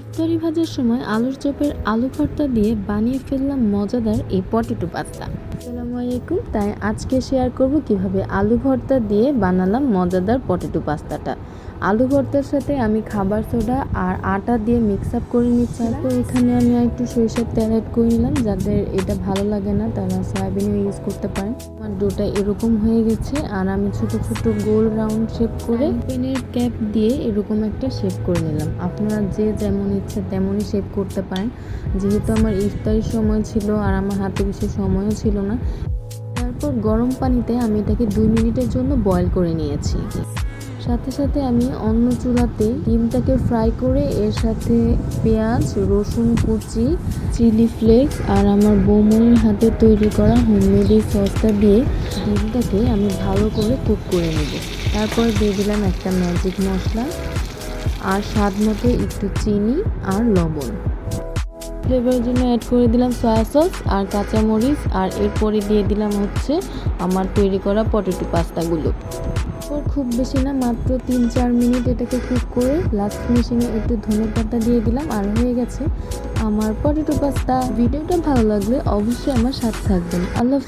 ইফতারি ভাজার সময় আলুর চপের আলু ভর্তা দিয়ে বানিয়ে ফেললাম মজাদার এই পটেটো পাস্তা। আসসালামু আলাইকুম, তাই আজকে শেয়ার করব কীভাবে আলু ভর্তা দিয়ে বানালাম মজাদার পটেটো পাস্তাটা। আলু ভর্তার সাথে আমি খাবার সোডা আর আটা দিয়ে মিক্স আপ করে নিচ্ছি। তারপর এখানে আমি একটু সরিষার তেল অ্যাড করে নিলাম যাদের এটা ভালো লাগে না, তারা সয়াবিনও ইউজ করতে পারেন। আমার ডোটা এরকম হয়ে গেছে, আর আমি ছোট ছোট গোল রাউন্ড শেপ করে পেনের ক্যাপ দিয়ে এরকম একটা শেপ করে নিলাম। আপনারা যে যেমন ইচ্ছে তেমনই শেপ করতে পারেন। যেহেতু আমার ইফতারির সময় ছিল আর আমার হাতে বেশি সময়ও ছিল না, তারপর গরম পানিতে আমি এটাকে দুই মিনিটের জন্য বয়েল করে নিয়েছি। সাথে সাথে আমি অন্য চুলাতে ডিমটাকে ফ্রাই করে এর সাথে পেঁয়াজ, রসুন, কুচি চিলি ফ্লেক্স আর আমার বৌমনির হাতে তৈরি করা হোমমেড সসটা দিয়ে ডিমটাকে আমি ভালো করে কুক করে নেব। তারপর দিয়ে দিলাম একটা ম্যাজিক মশলা। আর স্বাদ মতো একটু চিনি আর লবণ। ফ্লেভারের জন্য অ্যাড করে দিলাম সয়া সস আর কাঁচামরিচ আর এরপরে দিয়ে দিলাম হচ্ছে আমার তৈরি করা পটেটো পাস্তাগুলো। তারপর খুব বেশি না, মাত্র তিন চার মিনিট এটাকে কুক করে লাস্ট ফিনিশিংয়ে একটু ধনে পাতা দিয়ে দিলাম আর হয়ে গেছে আমার পটেটো পাস্তা। ভিডিওটা ভালো লাগলে অবশ্যই আমার সাথে থাকবেন। আল্লাহ।